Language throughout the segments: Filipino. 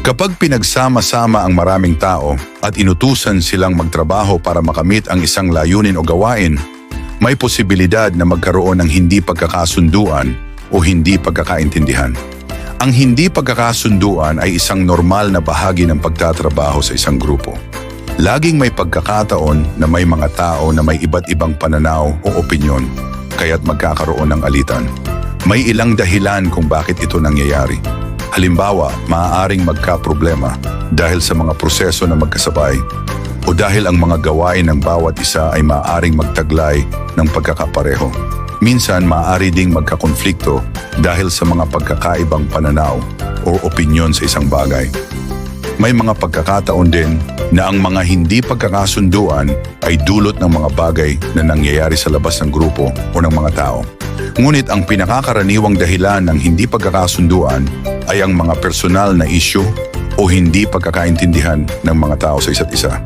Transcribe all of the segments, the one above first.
Kapag pinagsama-sama ang maraming tao at inutusan silang magtrabaho para makamit ang isang layunin o gawain, may posibilidad na magkaroon ng hindi pagkakasunduan o hindi pagkakaintindihan. Ang hindi pagkakasunduan ay isang normal na bahagi ng pagtatrabaho sa isang grupo. Laging may pagkakataon na may mga tao na may iba't ibang pananaw o opinyon, kaya't magkakaroon ng alitan. May ilang dahilan kung bakit ito nangyayari. Halimbawa, maaaring magka-problema dahil sa mga proseso na magkasabay o dahil ang mga gawain ng bawat isa ay maaaring magtaglay ng pagkakapareho. Minsan maaari ding magkakonflikto dahil sa mga pagkakaibang pananaw o opinyon sa isang bagay. May mga pagkakataon din na ang mga hindi pagkakasunduan ay dulot ng mga bagay na nangyayari sa labas ng grupo o ng mga tao. Ngunit ang pinakakaraniwang dahilan ng hindi pagkakasunduan ay ang mga personal na isyu o hindi pagkakaintindihan ng mga tao sa isa't isa.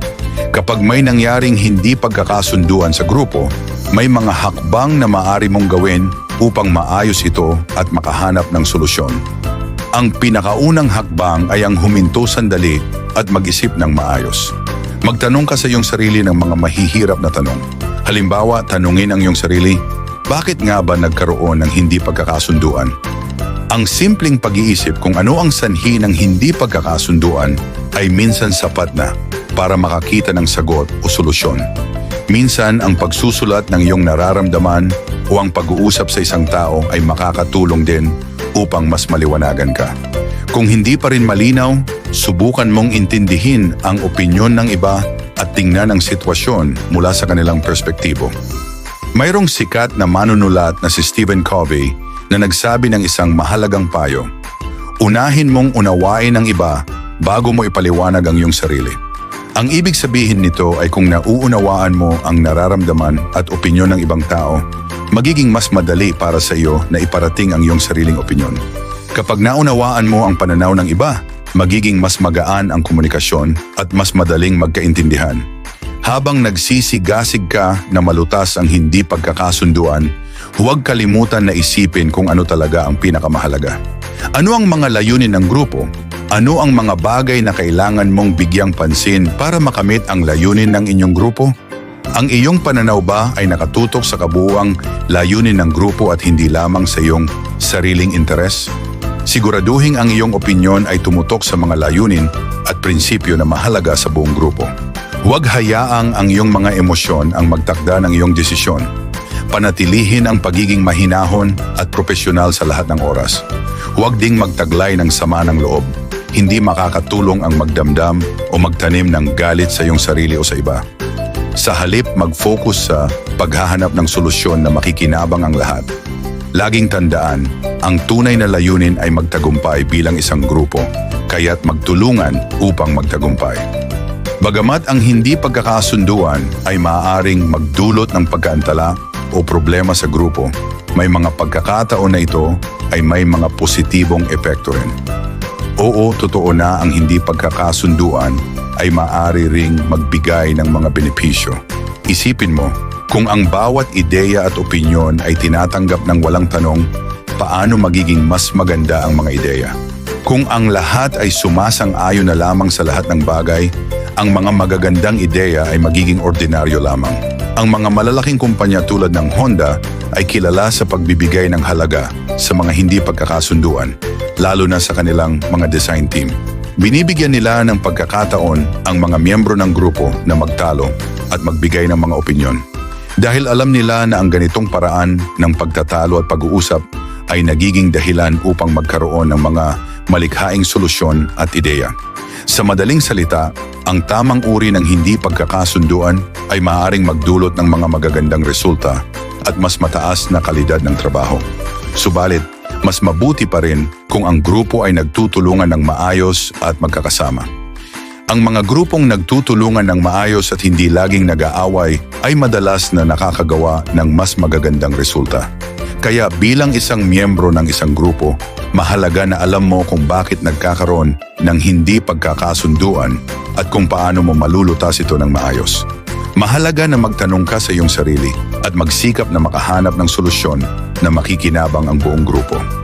Kapag may nangyaring hindi pagkakasunduan sa grupo, may mga hakbang na maaari mong gawin upang maayos ito at makahanap ng solusyon. Ang pinakaunang hakbang ay ang huminto sandali at mag-isip ng maayos. Magtanong ka sa iyong sarili ng mga mahihirap na tanong. Halimbawa, tanungin ang iyong sarili, bakit nga ba nagkaroon ng hindi pagkakasunduan? Ang simpleng pag-iisip kung ano ang sanhi ng hindi pagkakasunduan ay minsan sapat na para makakita ng sagot o solusyon. Minsan ang pagsusulat ng iyong nararamdaman o ang pag-uusap sa isang tao ay makakatulong din upang mas maliwanagan ka. Kung hindi pa rin malinaw, subukan mong intindihin ang opinyon ng iba at tingnan ang sitwasyon mula sa kanilang perspektibo. Mayroong sikat na manunulat na si Stephen Covey na nagsabi ng isang mahalagang payo. Unahin mong unawain ang iba bago mo ipaliwanag ang iyong sarili. Ang ibig sabihin nito ay kung nauunawaan mo ang nararamdaman at opinyon ng ibang tao, magiging mas madali para sa iyo na iparating ang iyong sariling opinyon. Kapag naunawaan mo ang pananaw ng iba, magiging mas magaan ang komunikasyon at mas madaling magkaintindihan. Habang nagsisigasig ka na malutas ang hindi pagkakasunduan, huwag kalimutan na isipin kung ano talaga ang pinakamahalaga. Ano ang mga layunin ng grupo? Ano ang mga bagay na kailangan mong bigyang pansin para makamit ang layunin ng inyong grupo? Ang iyong pananaw ba ay nakatutok sa kabuuang layunin ng grupo at hindi lamang sa iyong sariling interes? Siguraduhin ang iyong opinyon ay tumutok sa mga layunin at prinsipyo na mahalaga sa buong grupo. Huwag hayaang ang iyong mga emosyon ang magtakda ng iyong desisyon. Panatilihin ang pagiging mahinahon at propesyonal sa lahat ng oras. Huwag ding magtaglay ng sama ng loob. Hindi makakatulong ang magdamdam o magtanim ng galit sa iyong sarili o sa iba. Sa halip, mag-focus sa paghahanap ng solusyon na makikinabang ang lahat. Laging tandaan, ang tunay na layunin ay magtagumpay bilang isang grupo, kaya't magtulungan upang magtagumpay. Bagamat ang hindi pagkakasunduan ay maaaring magdulot ng pagkaantala o problema sa grupo, may mga pagkakataon na ito ay may mga positibong epekto rin. Oo, totoo na ang hindi pagkakasunduan ay maaari ring magbigay ng mga benepisyo. Isipin mo, kung ang bawat ideya at opinyon ay tinatanggap ng walang tanong, paano magiging mas maganda ang mga ideya? Kung ang lahat ay sumasang-ayon na lamang sa lahat ng bagay, ang mga magagandang ideya ay magiging ordinaryo lamang. Ang mga malalaking kumpanya tulad ng Honda ay kilala sa pagbibigay ng halaga sa mga hindi pagkakasunduan, lalo na sa kanilang mga design team. Binibigyan nila ng pagkakataon ang mga miyembro ng grupo na magtalo at magbigay ng mga opinyon. Dahil alam nila na ang ganitong paraan ng pagtatalo at pag-uusap ay nagiging dahilan upang magkaroon ng mga malikhaing solusyon at ideya. Sa madaling salita, ang tamang uri ng hindi pagkakasunduan ay maaaring magdulot ng mga magagandang resulta at mas mataas na kalidad ng trabaho. Subalit, mas mabuti pa rin kung ang grupo ay nagtutulungan ng maayos at magkakasama. Ang mga grupong nagtutulungan ng maayos at hindi laging nag-aaway ay madalas na nakakagawa ng mas magagandang resulta. Kaya bilang isang miyembro ng isang grupo, mahalaga na alam mo kung bakit nagkakaroon ng hindi pagkakasunduan at kung paano mo malulutas ito ng maayos. Mahalaga na magtanong ka sa iyong sarili at magsikap na makahanap ng solusyon na makikinabang ang buong grupo.